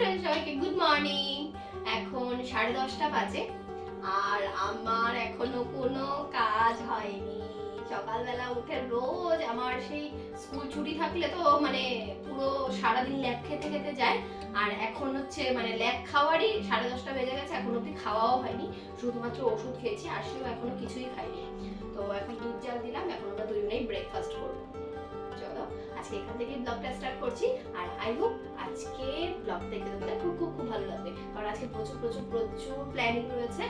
Friend সবাইকে good morning এখন সাড়ে দশটা বাজে, আর আমার এখনও কোনো কাজ হয়নি। সকালবেলা উঠে রোজ আমার সেই স্কুল ছুটি থাকলে তো মানে পুরো সারাদিন ল্যাব খেতে খেতে যায়। আর এখন হচ্ছে মানে ল্যাব খাওয়ারই সাড়ে দশটা বেজে গেছে, এখন অব্দি খাওয়াও হয়নি। শুধুমাত্র ওষুধ খেয়েছি আর সেও এখনও কিছুই খাইনি। তো এখন দুধ জাল দিলাম, এখন আমরা দুজনেই ব্রেকফাস্ট করব। চলো, আজকে এখান থেকে ব্লগটা স্টার্ট করছি, আর আই হোপ আজকে ব্লগ দেখতে তোমাদের খুব খুব খুব ভালো লাগবে। কারণ আজকে প্রচুর প্রচুর প্রচুর প্ল্যানিং রয়েছে।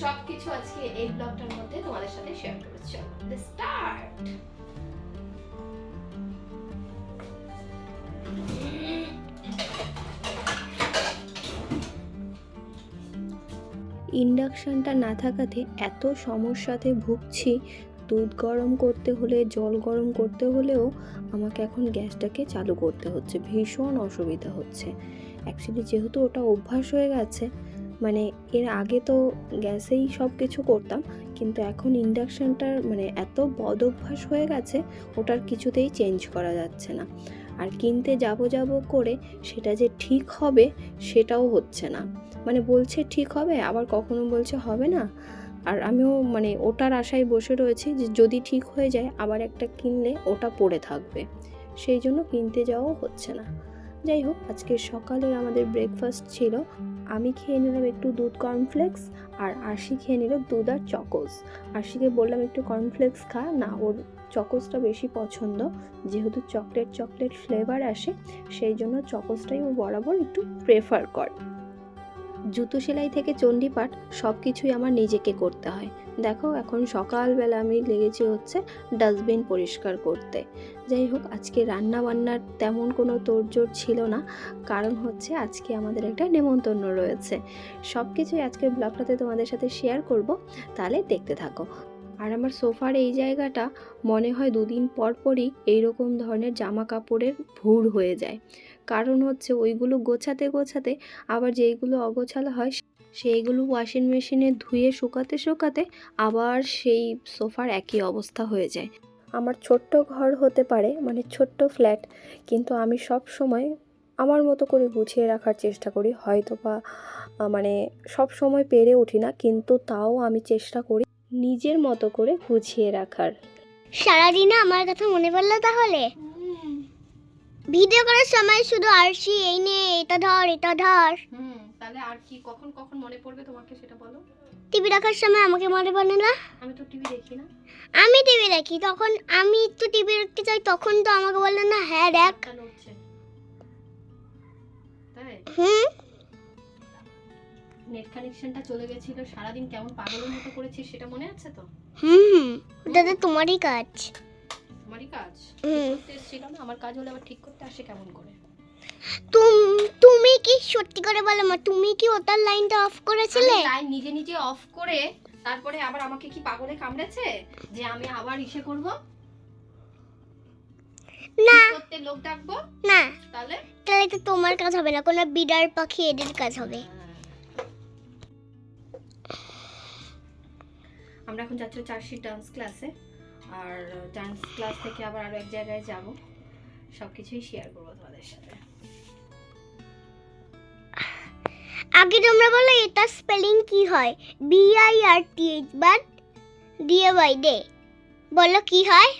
সব কিছু আজকে এই ব্লগটার মধ্যে তোমাদের সাথে শেয়ার করছি চলো স্টার্ট ইন্ডাকশানটা না থাকাতে এত সমস্যাতে ভুগছি দুধ গরম করতে হলে, জল গরম করতে হলেও আমাকে এখন গ্যাসটাকে চালু করতে হচ্ছে। ভীষণ অসুবিধা হচ্ছে। অ্যাকচুয়ালি যেহেতু ওটা অভ্যাস হয়ে গেছে মানে এর আগে তো গ্যাসেই সব কিছু করতাম, কিন্তু এখন ইন্ডাকশানটার মানে এত বদ অভ্যাস হয়ে গেছে, ওটার কিছুতেই চেঞ্জ করা যাচ্ছে না। আর কিনতে যাব যাব করে সেটা যে ঠিক হবে সেটাও হচ্ছে না। মানে বলছে ঠিক হবে, আবার কখনো বলছে হবে না? আর আমিও মানে ওটার আশায় বসে রয়েছি যে যদি ঠিক হয়ে যায়, আবার একটা কিনলে ওটা পড়ে থাকবে। সেই জন্য কিনতে যাওয়াও হচ্ছে না। যাই হোক, আজকে সকালে আমাদের ব্রেকফাস্ট ছিল। আমি খেয়ে নিলাম একটু দুধ কর্নফ্লেক্স আর আশি খেয়ে নিল দুধ আর চকোস আশিকে বললাম, একটু কর্নফ্লেক্স খা। না, ওর চকোসটা বেশি পছন্দ। যেহেতু চকলেট চকলেট ফ্লেভার আসে, সেই জন্য চকোসটাই ও বরাবর একটু প্রেফার করে। জুতো সেলাই থেকে চণ্ডীপাঠ সব কিছুই আমার নিজেকে করতে হয়। দেখো, এখন সকালবেলা আমি লেগেছি হচ্ছে ডাস্টবিন পরিষ্কার করতে। যাই হোক, আজকে রান্না বান্নার তেমন কোনো তোড়জোড় ছিল না, কারণ হচ্ছে আজকে আমাদের একটা নেমন্তন্ন রয়েছে। সব কিছুই আজকের ব্লগটাতে তোমাদের সাথে শেয়ার করব, তাহলে দেখতে থাকো। আর আমার সোফার এই জায়গাটা মনে হয় দুদিন পর পরই এইরকম ধরনের জামা কাপড়ের ভুর হয়ে যায়। কারণ হচ্ছে ওইগুলো গোছাতে গোছাতে আবার যেইগুলো অগোছালো হয় সেইগুলো ওয়াশিং মেশিনে ধুয়ে শুকাতে শুকাতে আবার সেই সোফার একই অবস্থা হয়ে যায়। আমার ছোট্ট ঘর হতে পারে মানে ছোট্ট ফ্ল্যাট কিন্তু আমি সব সময় আমার মতো করে গুছিয়ে রাখার চেষ্টা করি। হয়তো বা মানে সব সময় পেরে উঠি না, কিন্তু তাও আমি চেষ্টা করি। নিজের মতো করে গুছিয়ে রাখার। সারাদিনে আমার কথা মনে পড়ল তাহলে? ভিডিও করার সময় শুধু আরশি এই নে এটা ধর এটা ধর। হুম তাহলে আর কি কখন কখন মনে পড়বে তোমাকে সেটা বলো? টিভি দেখার সময় আমাকে মনে পড়ে না? আমি তো টিভি দেখি না। আমি টিভি দেখি তখন আমি একটু টিভি দেখতে চাই তখন তো আমাকে বলল না হ্যাঁ দেখ। তাই? হুম? নেট কানেকশনটা চলে গেছিল সারাদিন কেমন পাগলের মতো করেছিস সেটা মনে আছে তো? হুম তো তোমারই কাজ। তোমারই কাজ? করতে এসেছিল না? আমার কাজ হলে আবার ঠিক করতে আসে কেমন করে? তুম- তুমি কি সত্যি করে বলো মা তুমি কি ওটার লাইনটা অফ করেছিলে? লাইন নিজে নিজে অফ করে তারপরে আবার আমাকে কি পাগলে কামড়েছে যে আমি আবার ইসে করব? না। করতে লোক ডাকবো? না। তাহলে? তাহলে তো তোমার কাজ হবে না কোনো বিড়ার পাখি এদের কাজ হবে। আমরা এখন যাচ্ছি চারশি ডান্স ক্লাসে আর ডান্স ক্লাস থেকে আবার আরও এক জায়গায় যাব। সব কিছুই শেয়ার করব তোমাদের সাথে। আগে তোমরা বলো এটা স্পেলিং কি হয়? B I R T H but দিয়ে বাই ডে বলো কি হয়?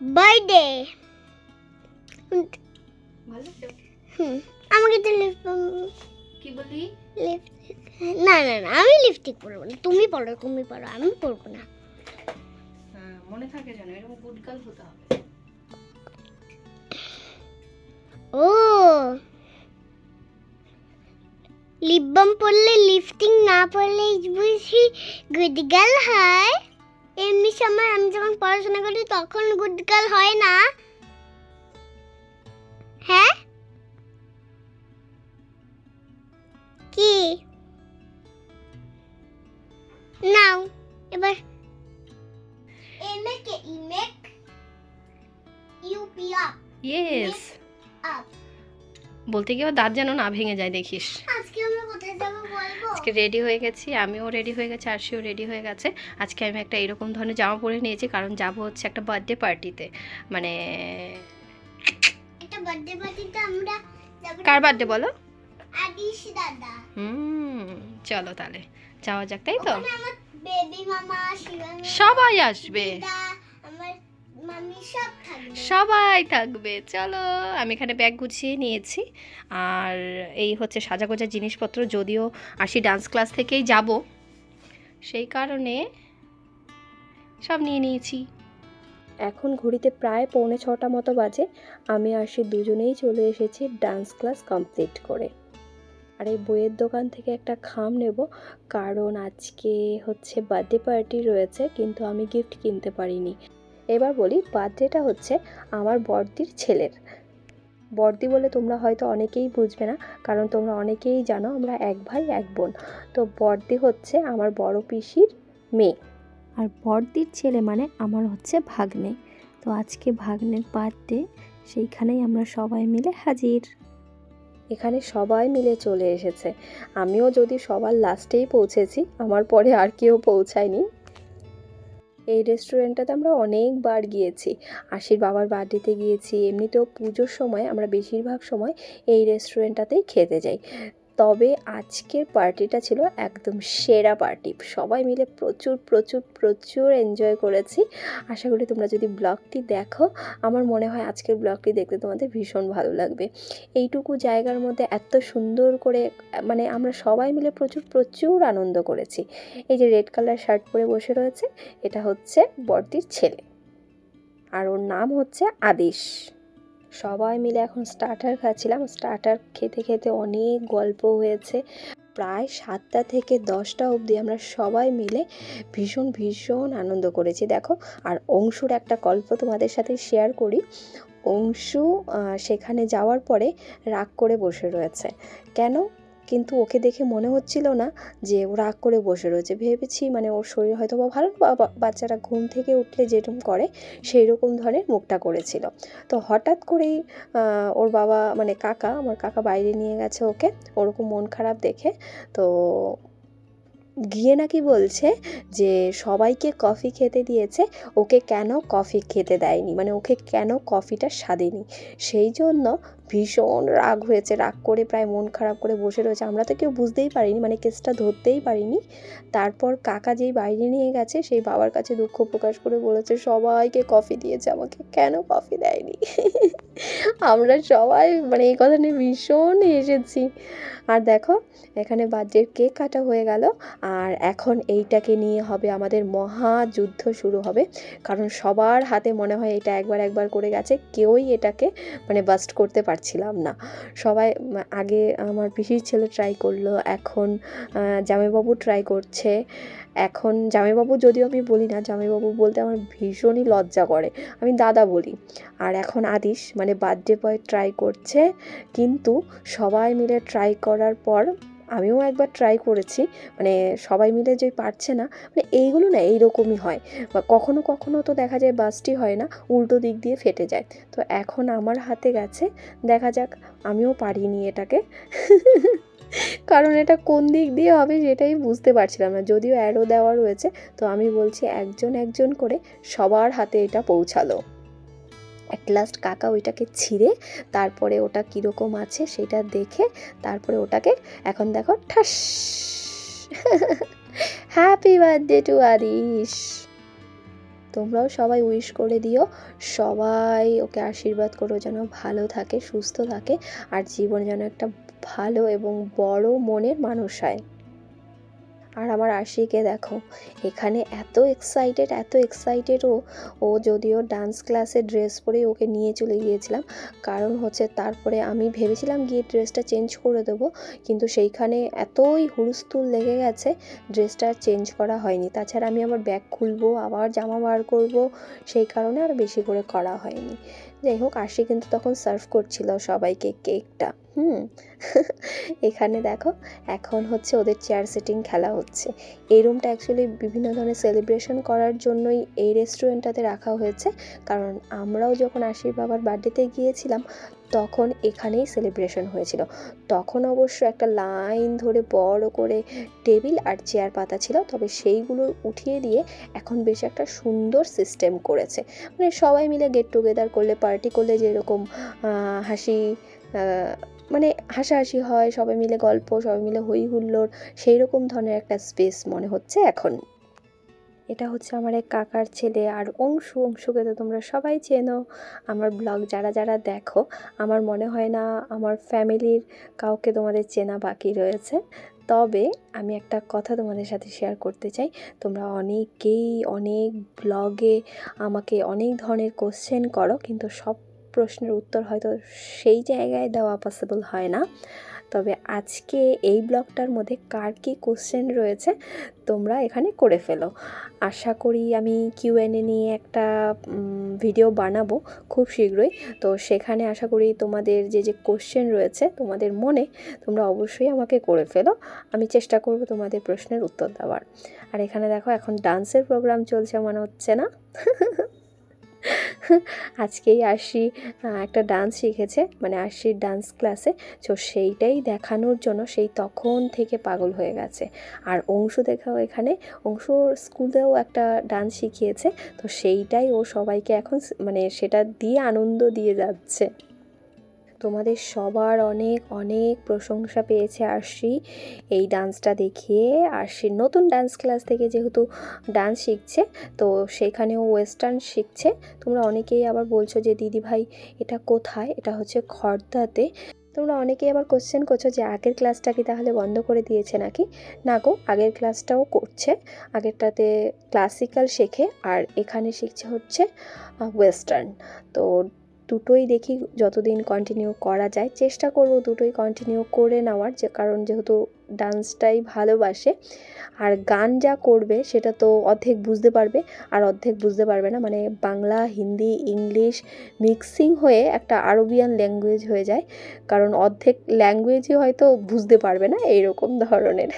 বার্থডে? হুম আমাকে তো লিপ কি বললি? লিপস্টিক না না না আমি লিপস্টিক পরবো না। তুমি পরো তুমি পরো আমি পরবো না। হ্যাঁ, মনে থাকে যেন এরকম গুড গার্ল হতে হবে। ও। লিপ বাম পরলে লিপস্টিক না পরলে বুঝি গুড গার্ল হয়। এমনি সময় আমি যখন পড়াশোনা করি তখন গুড গার্ল হয় না। হ্যাঁ? কি? নাও এবার এমেকে ইমেক ইউপি আপ ইয়েস আপ। বলতে গিয়ে দাঁত যেন না ভেঙে যায় দেখিস। আজকে আমরা কোথায় যাব বলব? আজকে রেডি হয়ে গেছি আমিও রেডি হয়ে গেছি আরশিও রেডি হয়ে গেছে। আজকে আমি একটা এরকম ধরনের জামা পরে নিয়েছি কারণ যাব হচ্ছে একটা বার্থডে পার্টিতে মানে একটা বার্থডে পার্টিতে আমরা কার বার্থডে বলো? আদিশ দাদা। হুম চলো তাহলে। যাওয়া যাক তাই তো? ওখানে আমার বেবি মামা শিবানী সবাই আসবে। দিদা আমার মামি সব থাকবে। সবাই থাকবে চলো। আমি এখানে ব্যাগ গুছিয়ে নিয়েছি। আর এই হচ্ছে সাজাগোজা জিনিসপত্র যদিও আসি ডান্স ক্লাস থেকেই যাব। সেই কারণে সব নিয়ে নিয়েছি। এখন ঘড়িতে প্রায় পৌনে ছটা মতো বাজে। আমি আসি দুজনেই চলে এসেছি ডান্স ক্লাস কমপ্লিট করে। আর এই বইয়ের দোকান থেকে একটা খাম নেব। কারণ আজকে হচ্ছে বার্থডে পার্টি রয়েছে, কিন্তু আমি গিফট কিনতে পারিনি। এবার বলি বার্থডেটা হচ্ছে আমার বর্দির ছেলের। বর্দি বলে তোমরা হয়তো অনেকেই বুঝবে না, কারণ তোমরা অনেকেই জানো, আমরা এক ভাই, এক বোন। তো বর্দি হচ্ছে আমার বড় পিসির মেয়ে। আর বড়দির ছেলে মানে আমার হচ্ছে ভাগ্নে। তো আজকে ভাগ্নের বার্থডে সেইখানেই আমরা সবাই মিলে হাজির। এখানে সবাই মিলে চলে এসেছে। আমিও যদি সবার লাস্টেই পৌঁছেছি, আমার পরে আর কেউ পৌঁছায়নি। এই রেস্টুরেন্টটাতে আমরা অনেকবার গিয়েছি। আশির বাবার বার্থডেতে গিয়েছি, এমনিতেও পুজোর সময়, আমরা বেশিরভাগ সময় এই রেস্টুরেন্টটাতেই খেতে যাই। তবে আজকের পার্টিটা ছিল একদম সেরা পার্টি। সবাই মিলে প্রচুর প্রচুর প্রচুর এনজয় করেছি। আশা করি তোমরা যদি ব্লগটি দেখো, আমার মনে হয় আজকের ব্লগটি দেখতে তোমাদের ভীষণ ভালো লাগবে। এইটুকু জায়গার মধ্যে এত সুন্দর করে মানে আমরা সবাই মিলে প্রচুর প্রচুর আনন্দ করেছি। এই যে রেড কালার শার্ট পরে বসে রয়েছে, এটা হচ্ছে বর্দির ছেলে। আর ওর নাম হচ্ছে আদিশ। সবাই মিলে এখন স্টার্টার খাচ্ছিলাম। স্টার্টার খেতে খেতে অনেক গল্প হয়েছে। প্রায় সাতটা থেকে দশটা অবধি আমরা সবাই মিলে ভীষণ ভীষণ আনন্দ করেছি। দেখো, আর অংশুর একটা গল্প তোমাদের সাথে শেয়ার করি। অংশু সেখানে যাওয়ার পরে রাগ করে বসে রয়েছে। কেন? কিন্তু ওকে দেখে মনে হচ্ছিল না যে ও রাগ করে বসে রয়েছে। ভেবেছি মানে ওর শরীর হয়তো বা ভালো, বা বাচ্চারা ঘুম থেকে উঠলে যেরকম করে সেই রকম ধরনের মুখটা করেছিল। তো হঠাৎ করেই ওর বাবা মানে কাকা, আমার কাকা বাইরে নিয়ে গেছে ওকে, ওরকম মন খারাপ দেখে। তো গিয়ে নাকি বলছে যে সবাইকে কফি খেতে দিয়েছে, ওকে কেন কফি খেতে দেয়নি? মানে ওকে কেন কফিটা স্বাদেনি? সেই জন্য ভীষণ রাগ হয়েছে, রাগ করে প্রায় মন খারাপ করে বসে রয়েছে। আমরা তো কেউ বুঝতেই পারিনি মানে কেসটা ধরতেই পারিনি। তারপর কাকা যেই বাইরে নিয়ে গেছে, সেই বাবার কাছে দুঃখ প্রকাশ করে বলেছে, সবাইকে কফি দিয়েছে আমাকে। কেন কফি দেয়নি? আমরা সবাই মানে এই কথা নিয়ে ভীষণ এসেছি আর দেখো, এখানে বার্থডের কেক কাটা হয়ে গেল। আর এখন এইটাকে নিয়ে হবে আমাদের মহা যুদ্ধ শুরু হবে। কারণ সবার হাতে মনে হয় এটা একবার একবার করে গেছে, কেউই এটাকে মানে বাস্ট করতে পারছিলাম না। সবাই আগে আমার পিসির ছেলে ট্রাই করল, এখন জামাইবাবু ট্রাই করছে। এখন জামাইবাবু যদিও আমি বলি না, জামাইবাবু বলতে আমার ভীষণই লজ্জা করে। আমি দাদা বলি। আর এখন আদিশ মানে বার্থডে বয় ট্রাই করছে, কিন্তু সবাই মিলে ট্রাই করার পর আমিও একবার ট্রাই করেছি। মানে সবাই মিলে যে পারছে না মানে এইগুলো না এইরকমই হয়। বা কখনো কখনো তো দেখা যায় বাসটি হয় না, উল্টো দিক দিয়ে ফেটে যায়। তো এখন আমার হাতে গেছে, দেখা যাক আমিও পারিনি এটাকে। কারণ এটা কোন দিক দিয়ে হবে সেটাই বুঝতে পারছিলাম না। যদিও অ্যারো দেওয়া রয়েছে, তো আমি বলছি একজন একজন করে সবার হাতে এটা পৌঁছালো। অ্যাট লাস্ট কাকা ওইটাকে ছিঁড়ে তারপরে ওটা কীরকম আছে সেটা দেখে তারপরে ওটাকে এখন দেখো ঠাস। হ্যাপি বার্থডে টু আদিশ তোমরাও সবাই উইশ করে দিও। সবাই ওকে আশীর্বাদ করো যেন ভালো থাকে, সুস্থ থাকে আর জীবন যেন একটা ভালো এবং বড় মনের মানুষ হয়। আর আমার আশিকে দেখো, এখানে এত এক্সাইটেড এত এক্সাইটেড ও ও যদিও ডান্স ক্লাসে ড্রেস পরে ওকে নিয়ে চলে গিয়েছিলাম, কারণ হচ্ছে তারপরে আমি ভেবেছিলাম গিয়ে ড্রেসটা চেঞ্জ করে দেবো, কিন্তু সেইখানে এতই হুড়স্থুল লেগে গেছে ড্রেসটা চেঞ্জ করা হয়নি। তাছাড়া আমি আমার ব্যাগ খুলবো, আবার জামা বার করব, সেই কারণে আর বেশি করে করা হয়নি। যাই হোক আশি কিন্তু তখন সার্ভ করছিল সবাইকে কেকটা হুম, এখানে দেখো, এখন হচ্ছে ওদের চেয়ার সেটিং খেলা হচ্ছে। এই রুমটা অ্যাকচুয়ালি বিভিন্ন ধরনের সেলিব্রেশন করার জন্যই এই রেস্টুরেন্টটাতে রাখা হয়েছে। কারণ আমরাও যখন আশির বাবার বার্থডেতে গিয়েছিলাম তখন এখানেই সেলিব্রেশন হয়েছিল। তখন অবশ্য একটা লাইন ধরে বড় করে টেবিল আর চেয়ার পাতা ছিল, তবে সেইগুলো উঠিয়ে দিয়ে এখন বেশ একটা সুন্দর সিস্টেম করেছে। মানে সবাই মিলে গেট টুগেদার করলে পার্টি করলে যেরকম হাসি মানে হাসাহাসি হয়, সবাই মিলে গল্প, সবাই মিলে হই হুল্লোড় সেই রকম ধরনের একটা স্পেস মনে হচ্ছে এখন। এটা হচ্ছে আমার এক কাকার ছেলে। আর অংশু, অংশুকে তো তোমরা সবাই চেনো। আমার ব্লগ যারা যারা দেখো, আমার মনে হয় না আমার ফ্যামিলির কাউকে তোমাদের চেনা বাকি রয়েছে। তবে আমি একটা কথা তোমাদের সাথে শেয়ার করতে চাই। তোমরা অনেকেই অনেক ব্লগে আমাকে অনেক ধরনের কোশ্চেন করো, কিন্তু সব প্রশ্নের উত্তর হয়তো সেই জায়গায় দেওয়া পসিবল হয় না। তবে আজকে এই ব্লগটার মধ্যে কার কী কোশ্চেন রয়েছে, তোমরা এখানে করে ফেলো। আশা করি আমি কিউএনএ নিয়ে একটা ভিডিও বানাবো খুব শীঘ্রই। তো সেখানে আশা করি তোমাদের যে যে কোশ্চেন রয়েছে তোমাদের মনে, তোমরা অবশ্যই আমাকে করে ফেলো। আমি চেষ্টা করব তোমাদের প্রশ্নের উত্তর দেওয়ার। আর এখানে দেখো এখন ডান্সের প্রোগ্রাম চলছে মনে হচ্ছে না? আজকেই আশি একটা ডান্স শিখেছে মানে আশির ডান্স ক্লাসে তো সেইটাই দেখানোর জন্য সেই তখন থেকে পাগল হয়ে গেছে। আর অংশু দেখাও এখানে, অংশু স্কুলেও একটা ডান্স শিখিয়েছে। তো সেইটাই ও সবাইকে এখন মানে সেটা দিয়ে আনন্দ দিয়ে যাচ্ছে। তোমাদের সবার অনেক অনেক প্রশংসা পেয়েছে আরশি। এই ডান্সটা দেখিয়ে আরশির নতুন ডান্স ক্লাস থেকে যেহেতু ডান্স শিখছে, তো সেখানেও ওয়েস্টার্ন শিখছে। তোমরা অনেকেই আবার বলছো যে দিদি ভাই এটা কোথায়? এটা হচ্ছে খর্দাতে। তোমরা অনেকেই আবার কোশ্চেন করছ যে, আগের ক্লাসটা কি তাহলে বন্ধ করে দিয়েছে নাকি? না গো, আগের ক্লাসটাও করছে। আগেরটাতে ক্লাসিক্যাল শেখে, আর এখানে শিখছে হচ্ছে ওয়েস্টার্ন তো দুটোই দেখি যতদিন কন্টিনিউ করা যায়। চেষ্টা করব দুটোই কন্টিনিউ করে নেওয়ার যে, কারণ যেহেতু ডান্সটাই ভালোবাসে, আর গান যা করবে সেটা তো অর্ধেক বুঝতে পারবে, আর অর্ধেক বুঝতে পারবে না। মানে বাংলা, হিন্দি, ইংলিশ মিক্সিং হয়ে একটা আরবিয়ান ল্যাঙ্গুয়েজ হয়ে যায়, কারণ অর্ধেক ল্যাঙ্গুয়েজই হয়তো বুঝতে পারবে না, এইরকম ধরনের।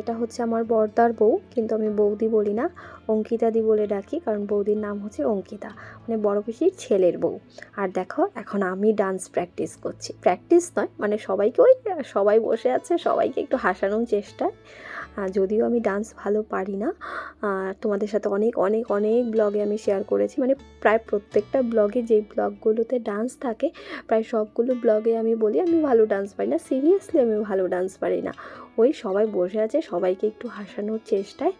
এটা হচ্ছে আমার বর্দার বউ কিন্তু আমি বৌদি বলি না অঙ্কিতাদি বলে ডাকি কারণ বৌদির নাম হচ্ছে অঙ্কিতা। মানে বড় পিসির ছেলের বউ। আর দেখো এখন আমি ডান্স প্র্যাকটিস করছি। প্র্যাকটিস নয় মানে সবাইকে ওই সবাই বসে আছে সবাইকে একটু হাসানোর চেষ্টা আহ, যদিও আমি ডান্স ভালো পারি না তোমাদের সাথে অনেক অনেক অনেক ব্লগে আমি শেয়ার করেছি। মানে প্রায় প্রত্যেকটা ব্লগে যেই ব্লগগুলোতে ডান্স থাকে প্রায় সবগুলো ব্লগে আমি বলি আমি ভালো ডান্স পারি না। সিরিয়াসলি আমি ভালো ডান্স পারি না। ওই সবাই বসে আছে, সবাইকে একটু হাসানোর চেষ্টায়।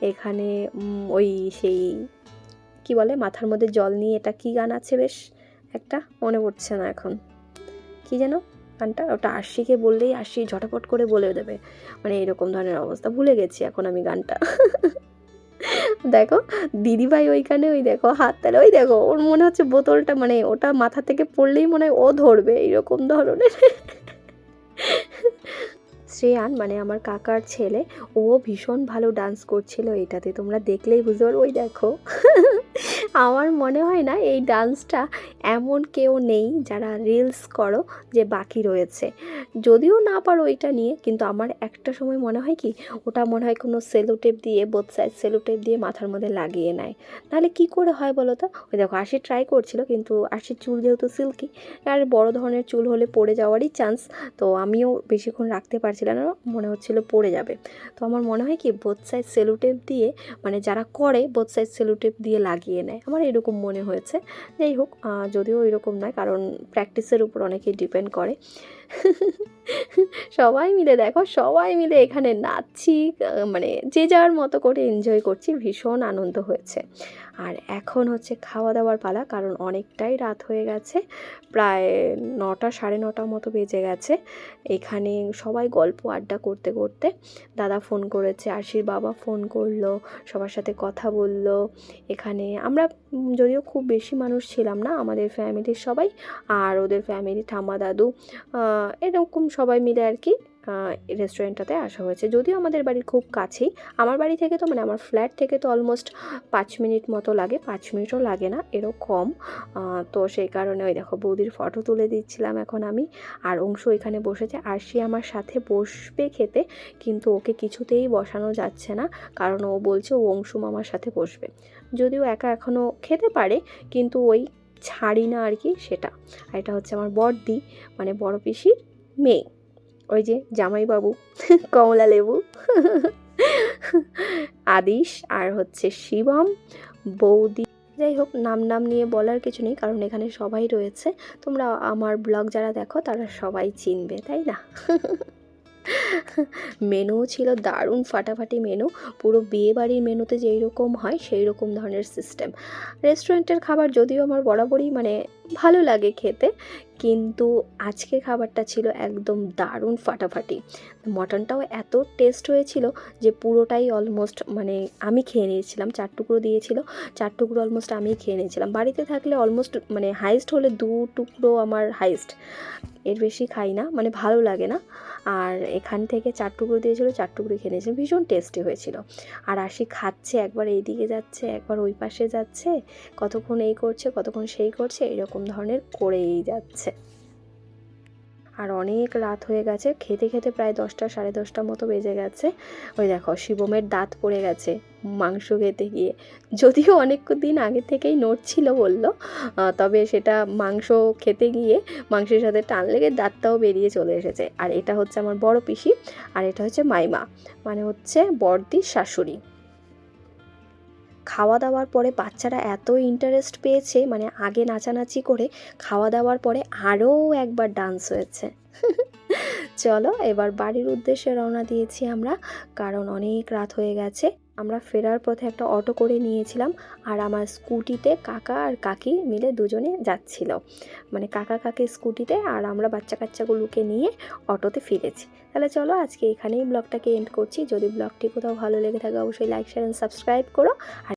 এখানে ওই সেই, কি বলে, মাথার মধ্যে জল নিয়ে এটা কি গান আছে বেশ একটা? মনে পড়ছে না এখন। কি যেন গানটা? ওটা আশিকে বললেই আশি ঝটাপট করে বলে দেবে। মানে এরকম ধরনের অবস্থা। ভুলে গেছি এখন আমি গানটা। দেখো, দিদিভাই ওইখানে, ওই দেখো, হাত তালে, ওই দেখো, ওর মনে হচ্ছে বোতলটা মানে ওটা মাথা থেকে পড়লেই মনে হয় ও ধরবে, এইরকম ধরনের। শ্রেয়ান মানে আমার কাকার ছেলে, ও ভীষণ ভালো ডান্স করছিল এটাতে। তোমরা দেখলেই বুঝতে ওই দেখো, আমার মনে হয় না এই ডান্সটা এমন কেউ নেই যারা রিলস করো যে বাকি রয়েছে। যদিও না পারো এটা নিয়ে, কিন্তু আমার একটা সময় মনে হয় কি, ওটা মনে হয় কোনো সেলোটেপ দিয়ে বোথ সাইড সেলোটেপ দিয়ে মাথার মধ্যে লাগিয়ে নেয়। নাহলে কি করে হয় বলো তো? ওই দেখো, আশি ট্রাই করছিল, কিন্তু আশির চুল যেহেতু সিল্কি আর বড় ধরনের চুল হলে পড়ে যাওয়ারই চান্স তো আমিও বেশিক্ষণ রাখতে পারছিলাম না মনে হচ্ছিল পড়ে যাবে। তো আমার মনে হয় কি বোথ সাইড সেলুটেপ দিয়ে মানে যারা করে বোথ সাইড সেলুটেপ দিয়ে লাগিয়ে নেয়। আমার এরকম মনে হয়েছে। যাই হোক যদিও এরকম নয়, কারণ প্র্যাকটিসের উপর অনেকেই ডিপেন্ড করে। সবাই মিলে দেখো, সবাই মিলে এখানে নাচছি মানে যে যার মতো করে এনজয় করছি, ভীষণ আনন্দ হয়েছে। আর এখন হচ্ছে খাওয়া দাওয়ার পালা, কারণ অনেকটাই রাত হয়ে গেছে, প্রায় নটা, সাড়ে নটা মতো বেজে গেছে। এখানে সবাই গল্প আড্ডা করতে করতে দাদা ফোন করেছে আশির বাবা ফোন করল, সবার সাথে কথা বলল। এখানে আমরা যদিও খুব বেশি মানুষ ছিলাম না, আমাদের ফ্যামিলির সবাই, আর ওদের ফ্যামিলি ঠাম্মা দাদু এরকম সবাই মিলে আর কি রেস্টুরেন্টটাতে আসা হয়েছে। যদিও আমাদের বাড়ির খুব কাছেই, আমার বাড়ি থেকে তো মানে আমার ফ্ল্যাট থেকে তো অলমোস্ট পাঁচ মিনিট মতো লাগে, পাঁচ মিনিটও লাগে না, এরও কম। তো সেই কারণে ওই দেখো বৌদির ফটো তুলে দিচ্ছিলাম এখন আমি, আর অংশ এখানে বসেছে, আর সে আমার সাথে বসবে খেতে, কিন্তু ওকে কিছুতেই বসানো যাচ্ছে না, কারণ ও বলছে ও অংশু মামার সাথে বসবে। যদিও একা এখনও খেতে পারে, কিন্তু ওই ছাড়ি না আর কি, সেটা। আর এটা হচ্ছে আমার বড়দি মানে বড় পিসির মেয়ে। ওই যে জামাইবাবু, কমলা লেবু। আদিশ আর হচ্ছে শিবম, বৌদি। যাই হোক, নাম নাম নিয়ে বলার কিছু নেই, কারণ এখানে সবাই রয়েছে। তোমরা আমার ব্লগ যারা দেখো, তারা সবাই চিনবে, তাই না? মেনুও ছিল দারুণ ফাটাফাটি মেনু। পুরো বিয়ে বাড়ির মেনুতে যেই রকম হয় সেই রকম ধরনের সিস্টেম রেস্টুরেন্টের খাবার যদিও আমার বরাবরই মানে ভালো লাগে খেতে, কিন্তু আজকের খাবারটা ছিল একদম দারুণ ফাটাফাটি। মটনটাও এত টেস্ট হয়েছিল যে পুরোটাই অলমোস্ট মানে আমি খেয়ে নিয়েছিলাম, চার টুকরো দিয়েছিল, চার টুকরো অলমোস্ট আমি খেয়ে নিয়েছিলাম। বাড়িতে থাকলে অলমোস্ট মানে হাইস্ট হলে দু টুকরো আমার হাইস্ট এর বেশি খাই না মানে ভালো লাগে না। আর এখান থেকে চার টুকরো দিয়েছিল, চার টুকরো খেয়ে নিয়েছিলাম। ভীষণ টেস্টি হয়েছিল। আর আশি খাচ্ছে, একবার এইদিকে যাচ্ছে, একবার ওই পাশে যাচ্ছে, কতক্ষণ এই করছে, কতক্ষণ সেই করছে, এরকম ধরনের করেই যাচ্ছে। আর অনেক রাত হয়ে গেছে খেতে খেতে প্রায় দশটা সাড়ে দশটা মতো বেজে গেছে। ওই দেখো শিবমের দাঁত পড়ে গেছে মাংস খেতে গিয়ে। যদিও অনেক দিন আগে থেকেই নড়ছিল বলল আহ, তবে সেটা মাংস খেতে গিয়ে মাংসের সাথে টান লেগে দাঁতটাও বেরিয়ে চলে এসেছে। আর এটা হচ্ছে আমার বড় পিসি আর এটা হচ্ছে মাইমা মানে হচ্ছে বড়দির শাশুড়ি। খাওয়া দাওয়ার পরে বাচ্চারা এত ইন্টারেস্ট পেয়েছে মানে আগে নাচানাচি করে খাওয়া দাওয়ার পরে আরও একবার ডান্স হয়েছে। চলো, এবার বাড়ির উদ্দেশ্যে রওনা দিয়েছি আমরা, কারণ অনেক রাত হয়ে গেছে। আমরা ফেরার পথে একটা অটো করে নিয়েছিলাম, আর আমার স্কুটিতে কাকা আর কাকি মিলে দুজনে যাচ্ছিল। মানে কাকা কাকি স্কুটিতে আর আমরা বাচ্চা কাচ্চাগুলোকে নিয়ে অটোতে ফিরেছি। তাহলে চলো, আজকে এখানেই ব্লগটাকে এন্ড করছি। যদি ব্লগটি কোথাও ভালো লেগে থাকে, অবশ্যই লাইক শেয়ার অ্যান্ড সাবস্ক্রাইব করো। আর